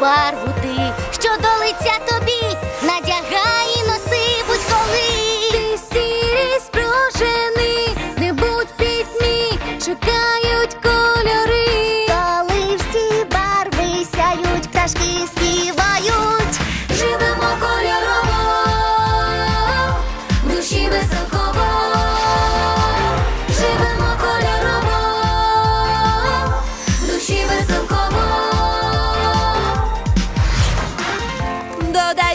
барву ти, що до лиця тобі надягай і носи будь-коли. Ти сірі спрожени, не будь пітьмі, чекають кольори, коли всі барви сяють пташки спів.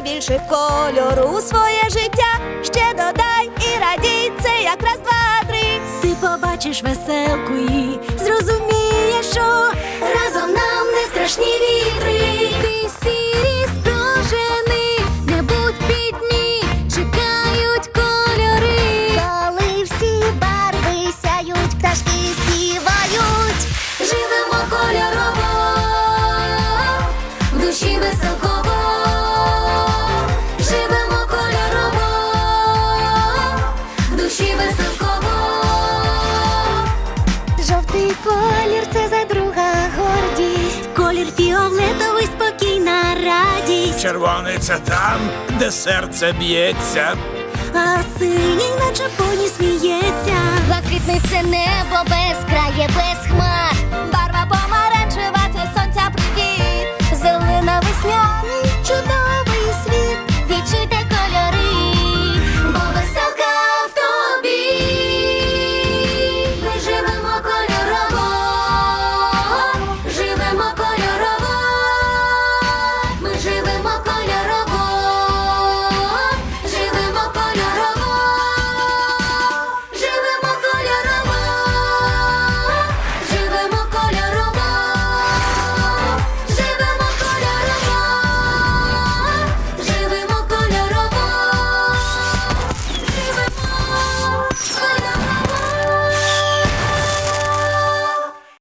Більше кольору у своє життя. Ще додай і радій, це якраз два, три. Ти побачиш веселку і зрозумієш, що Червоний це там, де серце б'ється. а синій, наче поні сміється. Блакитний це небо без